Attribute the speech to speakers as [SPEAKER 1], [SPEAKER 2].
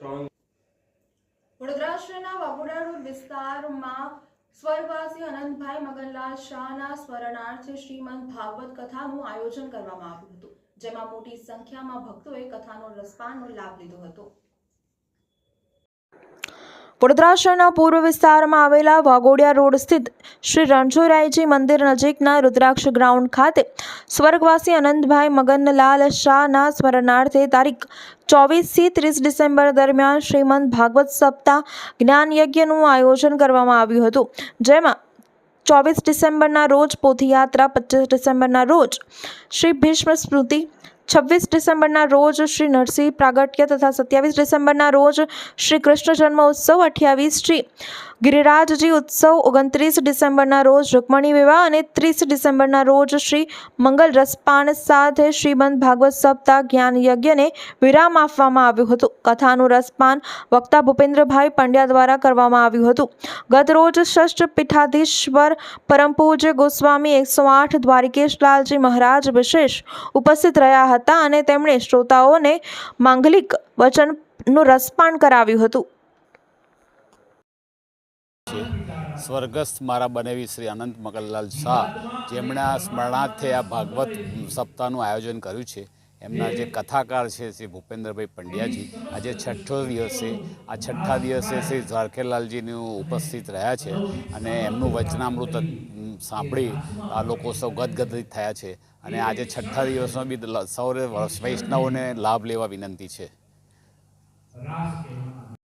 [SPEAKER 1] વડોદરા વાઘોડા વિસ્તારમાં સ્વર્ગવાસી અનંતભાઈ મગનલાલ શાહના સ્મરણાર્થે શ્રીમદ ભાગવત કથાનું આયોજન કરવામાં આવ્યું હતું, જેમાં મોટી સંખ્યામાં ભક્તોએ કથાનો રસપાનનો લાભ લીધો હતો. વડોદરા શહેરના પૂર્વ વિસ્તારમાં આવેલા વાઘોડિયા રોડ સ્થિત શ્રી રણછોડરાયજી મંદિર નજીકના રુદ્રાક્ષ ગ્રાઉન્ડ ખાતે સ્વર્ગવાસી અનંતભાઈ મગનલાલ શાહના સ્મરણાર્થે તારીખ ચોવીસથી ત્રીસ ડિસેમ્બર દરમિયાન શ્રીમંત ભાગવત સપ્તાહ જ્ઞાન યજ્ઞનું આયોજન કરવામાં આવ્યું હતું, જેમાં ચોવીસ ડિસેમ્બરના રોજ પોથીયાત્રા, પચીસ ડિસેમ્બરના રોજ શ્રી ભીષ્મ સ્મૃતિ છવ્વીસ ડિસેમ્બરના રોજ શ્રી નરસિંહ પ્રાગટ્ય તથા સત્યાવીસ ડિસેમ્બરના રોજ શ્રી કૃષ્ણ જન્મ ઉત્સવ અઠ્યાવીસ શ્રી ગિરિરાજજી ઉત્સવ ઓગણત્રીસ ડિસેમ્બરના રોજ રૂકમણી વિવાહ અને ત્રીસ ડિસેમ્બરના રોજ શ્રી મંગલ રસપાન સાથે શ્રીમંત ભાગવત સપ્તાહ જ્ઞાન યજ્ઞને વિરામ આપવામાં આવ્યું હતું. કથાનું રસપાન વક્તા ભૂપેન્દ્રભાઈ પંડ્યા દ્વારા કરવામાં આવ્યું હતું. ગત રોજ ષષ્ઠ પીઠાધીશ્વર પરમ પૂજ્ય ગોસ્વામી એકસો આઠ દ્વારિકેશલાલજી મહારાજ વિશેષ ઉપસ્થિત રહ્યા હતા. અને તેમણે શ્રોતાઓને માંગલિક વચનનું રસપાન કરાવ્યું હતું.
[SPEAKER 2] સ્વર્ગસ્થ મારા બનેવી શ્રી અનંત મગનલાલ શાહ, જેમણે આ સ્મરણાર્થે આ ભાગવત સપ્તાહનું આયોજન કર્યું છે. એમના જે કથાકાર છે શ્રી ભૂપેન્દ્રભાઈ પંડ્યાજી, આજે છઠ્ઠો દિવસ આ છઠ્ઠા દિવસે શ્રી દ્વારકેલાલજીનું ઉપસ્થિત રહ્યા છે અને એમનું વચનામૃત સાંભળી આ લોકો સૌ ગદગદિત થયા છે. અને આજે છઠ્ઠા દિવસનો બી સૌ વૈષ્ણવોને લાભ લેવા વિનંતી છે.